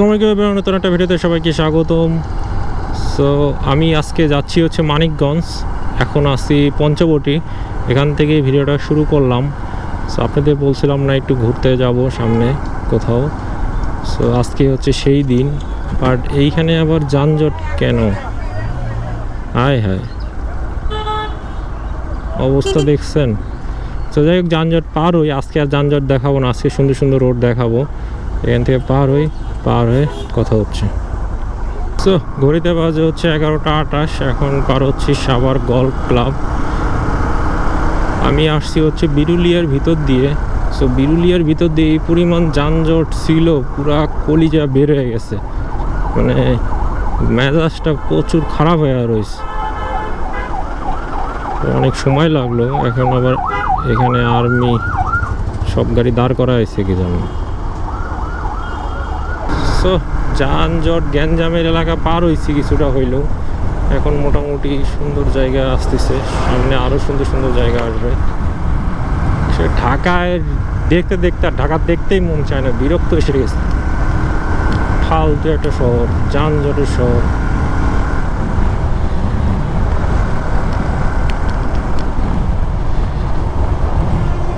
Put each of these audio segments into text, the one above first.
আসসালামু আলাইকুম এবার নতুন একটা ভিডিওতে সবাইকে স্বাগতম। সো আমি আজকে যাচ্ছি হচ্ছে মানিকগঞ্জ। এখন আসি পঞ্চবটি। এখান থেকে ভিডিওটা শুরু করলাম। সো আপনাদের বলছিলাম না একটু ঘুরতে যাব সামনে কোথাও। সো আজকে হচ্ছে সেই দিন। বাট এইখানে আবার যানজট কেন? হায় হায়। অবস্থা দেখছেন? তো যাই হোক, যানজট পার হই। আজকে আর যানজট দেখাবো না। আজকে সুন্দর সুন্দর রোড দেখাবো। এখান থেকে পার হই। পার হয়ে কথা হচ্ছে। সো ঘড়িতে বাজে হচ্ছে এগারোটা আটাশ এখন পার হচ্ছে সাবার গল্ফ ক্লাব। আমি আসছি হচ্ছে বিরুলিয়ার ভিতর দিয়ে। সো বিরুলিয়ার ভিতর দিয়ে এই পরিমাণ যানজট ছিল, পুরা কলিজা বের হয়ে গেছে। মানে মেজাজটা প্রচুর খারাপ হয়ে রয়েছে। অনেক সময় লাগল, এখন আবার এখানে আর্মি সব গাড়ি দাঁড় করা হয়েছে কি জানো। সো যানজট, গ্যাঞ্জামের এলাকা পার হয়েছি কিছুটা হইলেও। এখন মোটামুটি সুন্দর জায়গা আসতেছে। সামনে আরও সুন্দর সুন্দর জায়গা আসবে। সে ঢাকায় দেখতে দেখতে, আর ঢাকা দেখতেই মন চায় না, বিরক্ত এসে গেছে। ফালতু একটা শহর, যানজটের শহর।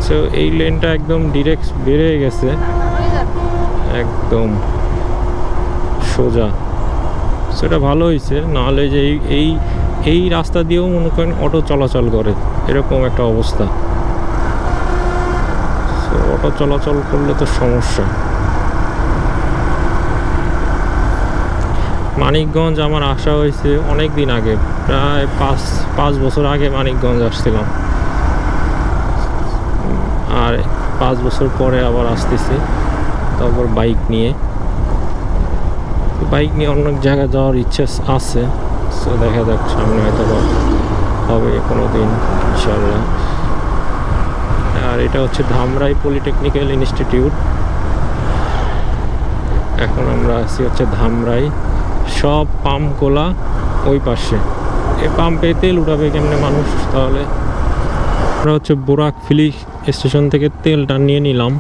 তো এই লেনটা একদম ডিরেক্ট বেড়ে গেছে। একদম। সোজা। সেটা ভালো হয়েছে নাহলে যে এই এই এই রাস্তা দিয়েও মনে করেন অটো চলাচল করে। এরকম একটা অবস্থা। অটো চলাচল করলে তো সমস্যা। মানিকগঞ্জ আমার আসা হয়েছে অনেক দিন আগে, প্রায় পাঁচ পাঁচ বছর আগে মানিকগঞ্জ আসছিলাম। আর পাঁচ বছর পরে আবার আসতেছি, তারপর বাইক নিয়ে। বাইক নিয়ে অনেক জায়গায় যাওয়ার ইচ্ছা আছে। সো দেখা যাক সামনে হয়তো হবে কোনো দিন ইনশাল্লাহ আর এটা হচ্ছে ধামরাই পলিটেকনিক্যাল ইনস্টিটিউট। এখন আমরা আছি হচ্ছে ধামরাই। সব পাম্পগুলা ওই পাশে। এ পাম্পে তেল উঠাবে কেমনে মানুষ? তাহলে আমরা হচ্ছে বোরাক ফিলি স্টেশন থেকে তেলটা নিয়ে নিলাম।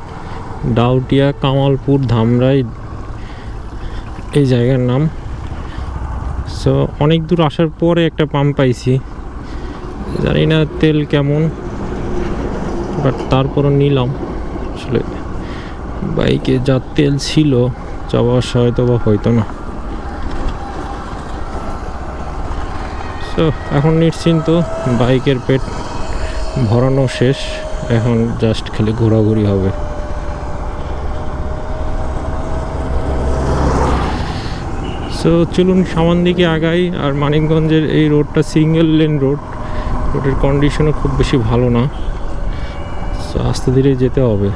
ডাউটিয়া, কামালপুর, ধামরাই এই জায়গার নাম। সো অনেক দূর আসার পরে একটা পাম্প পাইছি। জানি না তেল কেমন বাট তারপরও নিলাম। আসলে বাইকে যা তেল ছিল যাওয়া আসা হয়তো বা হয়তো না। সো এখন নিশ্চিন্ত, বাইকের পেট ভরানো শেষ। এখন জাস্ট খালি ঘোরাঘুরি হবে। সো চলুন সামান দিকে আগাই, আর মানিকগঞ্জের এই রোডটা সিঙ্গেল লেন রোড। রোডের কন্ডিশনও খুব বেশি ভালো না। সো আস্তে ধীরে যেতে হবে।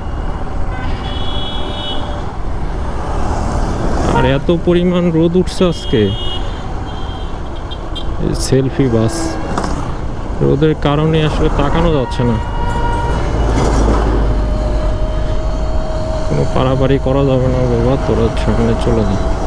আর এত পরিমাণ রোদ উঠছে আজকে। সেলফি বাস রোদের কারণে আসলে তাকানো যাচ্ছে না। কোনো পারাপারি করা যাবে না, বাবা, তোরা সামনে চলে যা।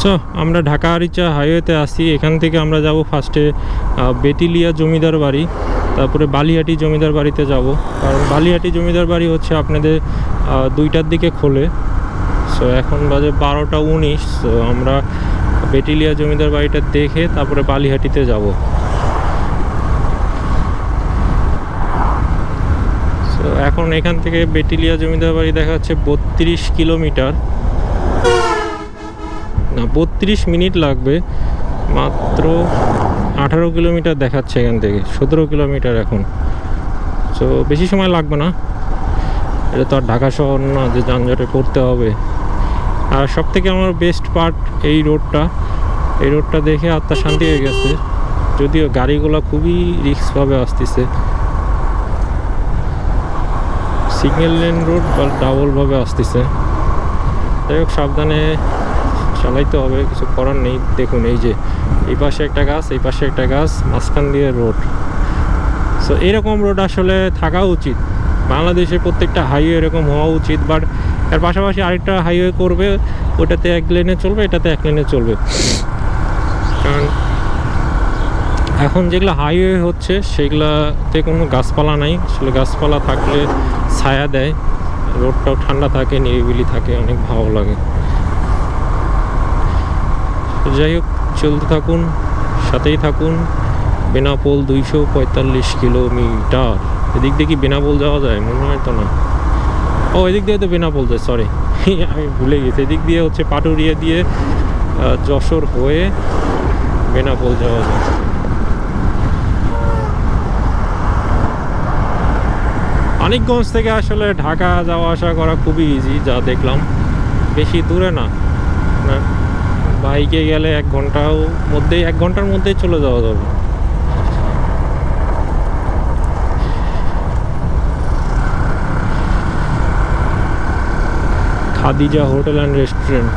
সো আমরা ঢাকা আরিচা হাইওয়েতে আসি এখান থেকে আমরা যাব ফার্স্টে বেতিলিয়া জমিদার বাড়ি, তারপরে বালিহাটি জমিদার বাড়িতে যাব। কারণ বালিহাটি জমিদার বাড়ি হচ্ছে আপনাদের দুইটার দিকে খোলে। সো এখন বাজে বারোটা উনিশ। আমরা বেটিলিয়া জমিদার বাড়িটা দেখে তারপরে বালিহাটিতে যাব। এখন এখান থেকে বেটিলিয়া জমিদার বাড়ি দেখা যাচ্ছে বত্রিশ কিলোমিটার। না, বত্রিশ মিনিট লাগবে, মাত্র আঠারো কিলোমিটার দেখাচ্ছে এখান থেকে, সতেরো কিলোমিটার এখন। সো বেশি সময় লাগবে না। এটা তো আর ঢাকা শহর না, যে যানজটে পড়তে হবে। আর সব থেকে আমার বেস্ট পার্ট এই রোডটা এই রোডটা দেখে আত্মা শান্তি হয়ে গেছে। যদিও গাড়িগুলো খুবই রিস্কভাবে আসতেছে। সিঙ্গেল লেন রোড বা ডাবলভাবে আসতেছে। যাই হোক, সাবধানে চালাইতে হবে, কিছু করার নেই। দেখুন, এই যে, এই পাশে একটা গাছ, এই পাশে একটা গাছ, মাঝখান দিয়ে রোড সো এরকম রোড আসলে থাকা উচিত। বাংলাদেশের প্রত্যেকটা হাইওয়ে এরকম হওয়া উচিত বাট এর পাশাপাশি আরেকটা হাইওয়ে করবে, ওটাতে এক লেনে চলবে, এটাতে এক লেনে চলবে। কারণ এখন যেগুলো হাইওয়ে হচ্ছে, সেগুলাতে কোনো গাছপালা নাই। আসলে গাছপালা থাকলে ছায়া দেয়, রোডটাও ঠান্ডা থাকে, নিরিবিলি থাকে, অনেক ভালো লাগে। যাই হোক, চলতে থাকুন, সাথেই থাকুন। বেনাপোল দুইশো পঁয়তাল্লিশ কিলোমিটার। এদিক দিয়ে কি বেনাপোল যাওয়া যায়? মনে হয় তো না। ও, এদিক দিয়ে তো বেনাপোল যায় সরি আমি ভুলে গেছি, এদিক দিয়ে হচ্ছে পাটুরিয়া দিয়ে যশোর হয়ে বেনাপোল যাওয়া যায়। মানিকগঞ্জ থেকে আসলে ঢাকা যাওয়া আসা করা খুবই ইজি যা দেখলাম। বেশি দূরে না। না বাইকে গেলে এক ঘন্টাও মধ্যেই, এক ঘণ্টার মধ্যেই চলে যাওয়া যাবে। Khadija hotel and restaurant.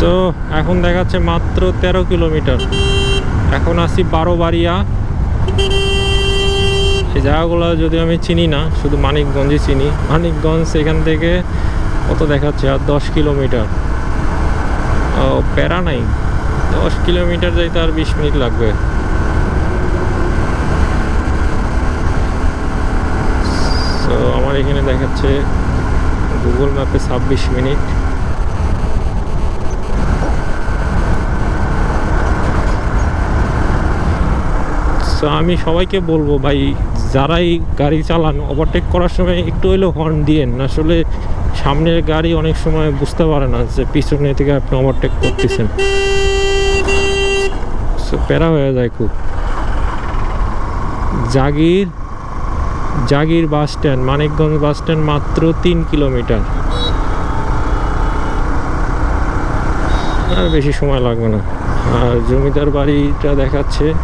তো এখন দেখাচ্ছে মাত্র তেরো কিলোমিটার। এখন আসি বারো বাড়িয়া এই জায়গাগুলো যদি আমি চিনি না, শুধু মানিকগঞ্জই চিনি। মানিকগঞ্জ এখান থেকে কত দেখাচ্ছে? আর দশ কিলোমিটার। ও, প্যারা নাই। দশ কিলোমিটার যাইতে আর বিশ মিনিট লাগবে তো আমার এখানে দেখাচ্ছে গুগল ম্যাপে ছাব্বিশ মিনিট। সো আমি সবাইকে বলব ভাই, যারাই গাড়ি চালান ওভারটেক করার সময় একটু হলেও হর্ন দিয়েন। আসলে সামনের গাড়ি অনেক সময় বুঝতে পারে না যে পিছনে থেকে আপনি ওভারটেক করতেছেন। প্যারা হয়ে যায় খুব। Jagir Jagir bus stand, Manikganj bus stand মাত্র তিন কিলোমিটার। আর বেশি সময় লাগবে না। আর জমিদার বাড়িটা দেখাচ্ছে,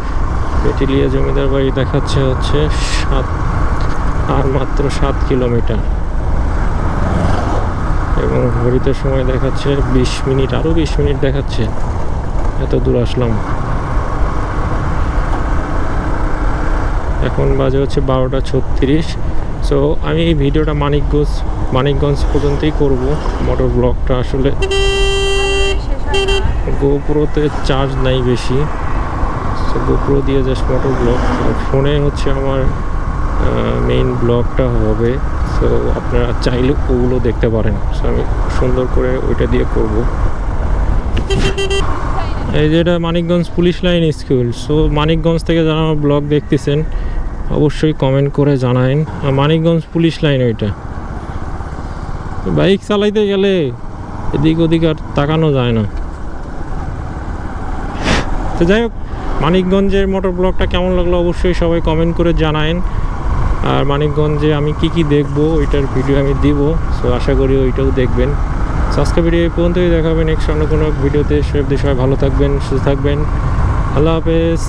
পেটিলিয়া জমিদার বাড়ি দেখাচ্ছে হচ্ছে সাত, আর মাত্র সাত কিলোমিটার। এবং ঘড়িতে সময় দেখাচ্ছে বিশ মিনিট আরও বিশ মিনিট দেখাচ্ছে। এত দূর আসলাম। এখন বাজে হচ্ছে বারোটা ছত্রিশ। সো আমি এই ভিডিওটা মানিকগঞ্জ মানিকগঞ্জ পর্যন্তই করব। মোটর ব্লগটা আসলে গোপ্রোতে চার্জ নাই বেশি। সো গোপ্রো দিয়ে জাস্ট মোটর ব্লগ ফোনে হচ্ছে আমার মেইন ব্লগটা হবে। সো আপনারা চাইলে ওগুলো দেখতে পারেন। সো আমি সুন্দর করে ওইটা দিয়ে করব। এই যেটা Manikganj police line school. So Manikganj থেকে যারা আমার ব্লগ দেখতেছেন, অবশ্যই কমেন্ট করে জানায়েন আর মানিকগঞ্জ পুলিশ লাইন ওইটা। বাইক চালাইতে গেলে এদিক ওদিক আর তাকানো যায় না। তো যাই হোক, মানিকগঞ্জের মোটর ব্লগটা কেমন লাগল অবশ্যই সবাই কমেন্ট করে জানায়েন আর মানিকগঞ্জে আমি কি কি দেখব, ওইটার ভিডিও আমি দিব। সো আশা করি ওইটাও দেখবেন। So, আজকে ভিডিও এই পর্যন্তই দেখাবেন নেক্সট অন্য কোনো ভিডিওতে সব সবাই ভালো থাকবেন সুস্থ থাকবেন। আল্লাহ হাফেজ।